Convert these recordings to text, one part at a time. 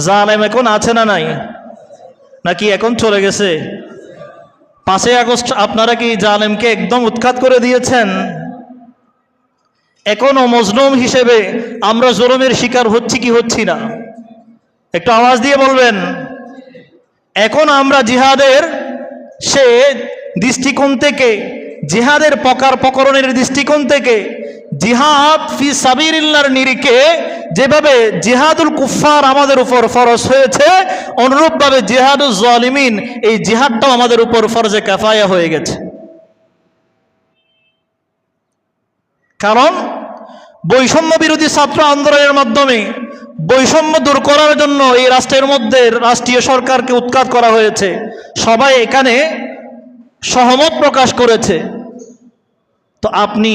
জালেম এখন আছে না নাই? নাকি এখন চলে গেছে? পাঁচই আগস্ট আপনারা কি জালেমকে একদম উৎখাত করে দিয়েছেন? এখনও মজলুম হিসেবে আমরা জোলমের শিকার হচ্ছি কি হচ্ছি না? একটু আওয়াজ দিয়ে বলবেন। এখন আমরা জিহাদের সে দৃষ্টিকোণ থেকে, জিহাদের পকার প্রকরণের দৃষ্টিকোণ থেকে জিহাদ ফি সাবিরিল্লার নিরিখে যেভাবে জিহাদুল কুফার আমাদের উপর ফরজ হয়েছে, অনুরূপভাবে জিহাদুল জলিমিন এই জিহাদটাও আমাদের উপর ফরজে কাফায়া হয়ে গেছে। কারণ বৈষম্য বিরোধী ছাত্র আন্দোলনের মাধ্যমে বৈষম্য দূর করার জন্য এই রাষ্ট্রের মধ্যে রাষ্ট্রীয় সরকারকে উৎখাত করা হয়েছে। সবাই এখানে সহমত প্রকাশ করেছে। তো আপনি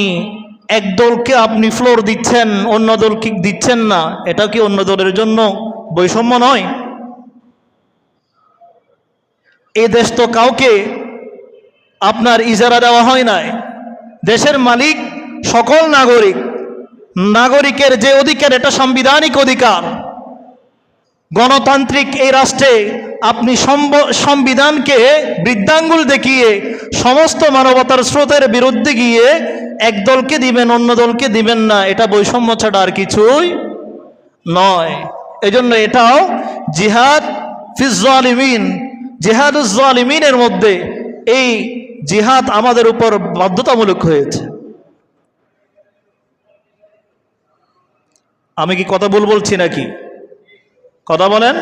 এক দলকে আপনি ফ্লোর দিচ্ছেন, অন্য দল কি দিচ্ছেন না, এটা কি অন্য দলের জন্য বৈষম্য নয়? এ দেশ তো কাউকে আপনার ইজারা দেওয়া হয় নাই। দেশের মালিক সকল নাগরিক, নাগরিকের যে অধিকার, এটা সাংবিধানিক অধিকার। গণতান্ত্রিক এই রাষ্ট্রে আপনি সংবিধানকে বৃদ্ধাঙ্গুল দেখিয়ে সমস্ত মানবতার স্রোতের বিরুদ্ধে গিয়ে এক দলকে দিবেন, অন্য দলকে দিবেন না, এটা বৈষম্য ছাড়া আর কিছুই নয়। এজন্য এটাও জিহাদ ফিজালিমিন জিহাদুজ্জালিমিনের মধ্যে এই জিহাদ আমাদের উপর বাধ্যতামূলক হয়েছে। আমি কি কথা ভুল বলছি নাকি? কথা বলেন।